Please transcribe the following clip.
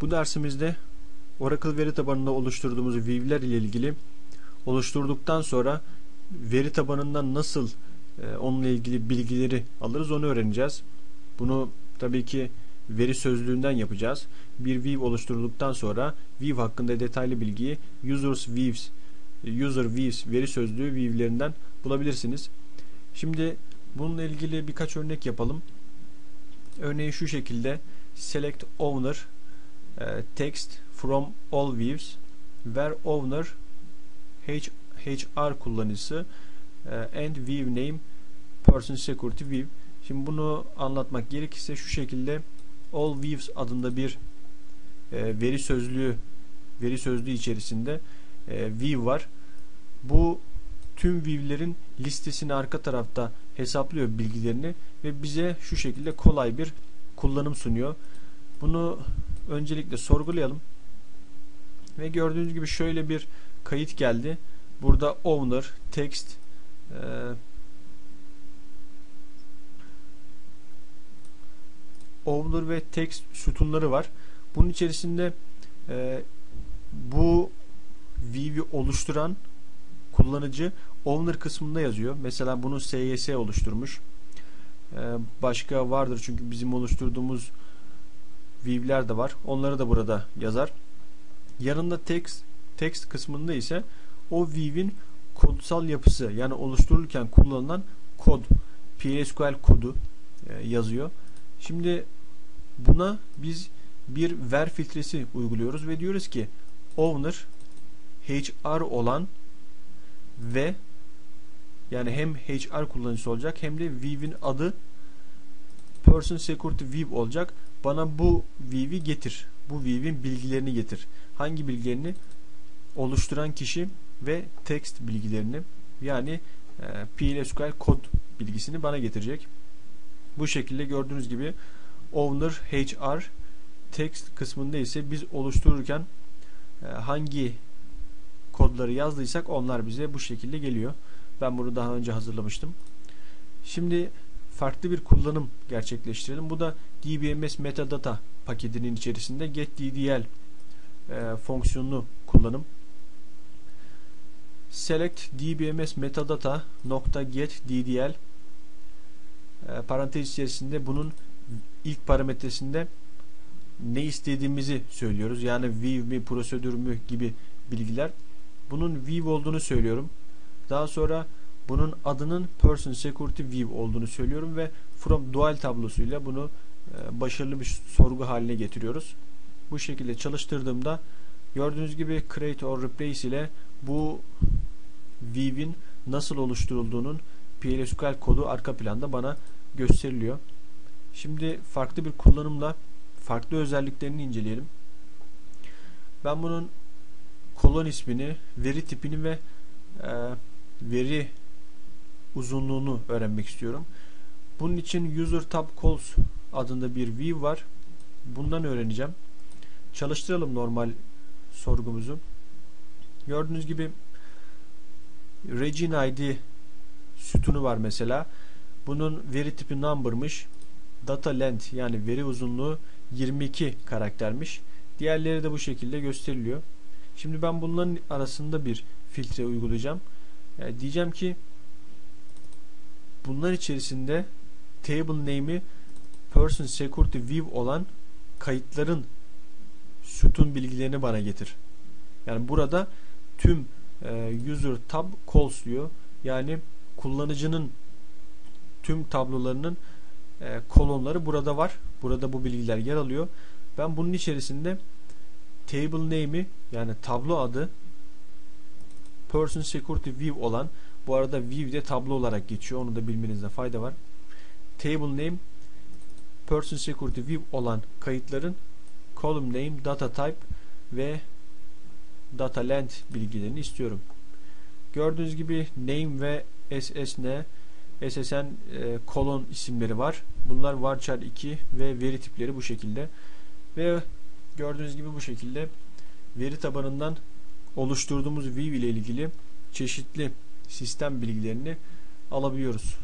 Bu dersimizde Oracle veri tabanında oluşturduğumuz view'ler ile ilgili oluşturduktan sonra veri tabanından nasıl e, onunla ilgili bilgileri alırız onu öğreneceğiz. Bunu tabii ki veri sözlüğünden yapacağız. Bir view oluşturulduktan sonra view hakkında detaylı bilgiyi users views user views veri sözlüğü view'lerinden bulabilirsiniz. Şimdi bununla ilgili birkaç örnek yapalım. Örneğin şu şekilde select owner e, text from all views where owner HR kullanıcısı e, and view name person security view. Şimdi bunu anlatmak gerekirse şu şekilde all views adında bir e, veri sözlüğü veri sözlüğü içerisinde e, view var. Bu tüm view'lerin listesini arka tarafta hesaplıyor bilgilerini ve bize şu şekilde kolay bir kullanım sunuyor. Bunu öncelikle sorgulayalım. Ve gördüğünüz gibi şöyle bir kayıt geldi. Burada owner, text, e, owner ve text sütunları var. Bunun içerisinde e, bu view'i oluşturan kullanıcı owner kısmında yazıyor. Mesela bunu SYS oluşturmuş. E, başka vardır çünkü bizim oluşturduğumuz view'ler de var. Onları da burada yazar. Yanında text text kısmında ise o view'in kodsal yapısı yani oluşturulurken kullanılan kod PLSQL kodu e, yazıyor. Şimdi buna biz bir ver filtresi uyguluyoruz ve diyoruz ki owner HR olan ve yani hem HR kullanıcısı olacak hem de view'in adı person security view olacak. Bana bu view'i getir. Bu view'in bilgilerini getir. Hangi bilgilerini? Oluşturan kişi ve text bilgilerini yani e, PLSQL kod bilgisini bana getirecek. Bu şekilde gördüğünüz gibi owner HR text kısmında ise biz oluştururken e, hangi kodları yazdıysak onlar bize bu şekilde geliyor. Ben bunu daha önce hazırlamıştım. Şimdi farklı bir kullanım gerçekleştirelim. Bu da DBMS metadata paketinin içerisinde getDDL e, fonksiyonunu kullanım. Select dbms metadata nokta get ddl e, parantez içerisinde bunun ilk parametresinde ne istediğimizi söylüyoruz. Yani view mi, prosedür mü gibi bilgiler. Bunun view olduğunu söylüyorum. Daha sonra bunun adının person security view olduğunu söylüyorum ve from dual tablosuyla bunu e, başarılı bir sorgu haline getiriyoruz. Bu şekilde çalıştırdığımda gördüğünüz gibi create or replace ile bu view'in nasıl oluşturulduğunun PLSQL kodu arka planda bana gösteriliyor. Şimdi farklı bir kullanımla farklı özelliklerini inceleyelim. Ben bunun kolon ismini, veri tipini ve e, veri uzunluğunu öğrenmek istiyorum. Bunun için user tab calls adında bir view var. Bundan öğreneceğim. Çalıştıralım normal sorgumuzu. Gördüğünüz gibi Regin ID sütunu var mesela. Bunun veri tipi number'mış. Data length yani veri uzunluğu 22 karaktermiş. Diğerleri de bu şekilde gösteriliyor. Şimdi ben bunların arasında bir filtre uygulayacağım. Yani diyeceğim ki bunlar içerisinde table name'i person security view olan kayıtların sütun bilgilerini bana getir. Yani burada tüm e, user tab calls diyor. Yani kullanıcının tüm tablolarının e, kolonları burada var. Burada bu bilgiler yer alıyor. Ben bunun içerisinde table name'i yani tablo adı person security view olan bu arada view de tablo olarak geçiyor. Onu da bilmenizde fayda var. Table name person security view olan kayıtların column name, data type ve data length bilgilerini istiyorum. Gördüğünüz gibi name ve ssn SSN e, kolon isimleri var. Bunlar varchar 2 ve veri tipleri bu şekilde. Ve gördüğünüz gibi bu şekilde veri tabanından oluşturduğumuz view ile ilgili çeşitli sistem bilgilerini alabiliyoruz.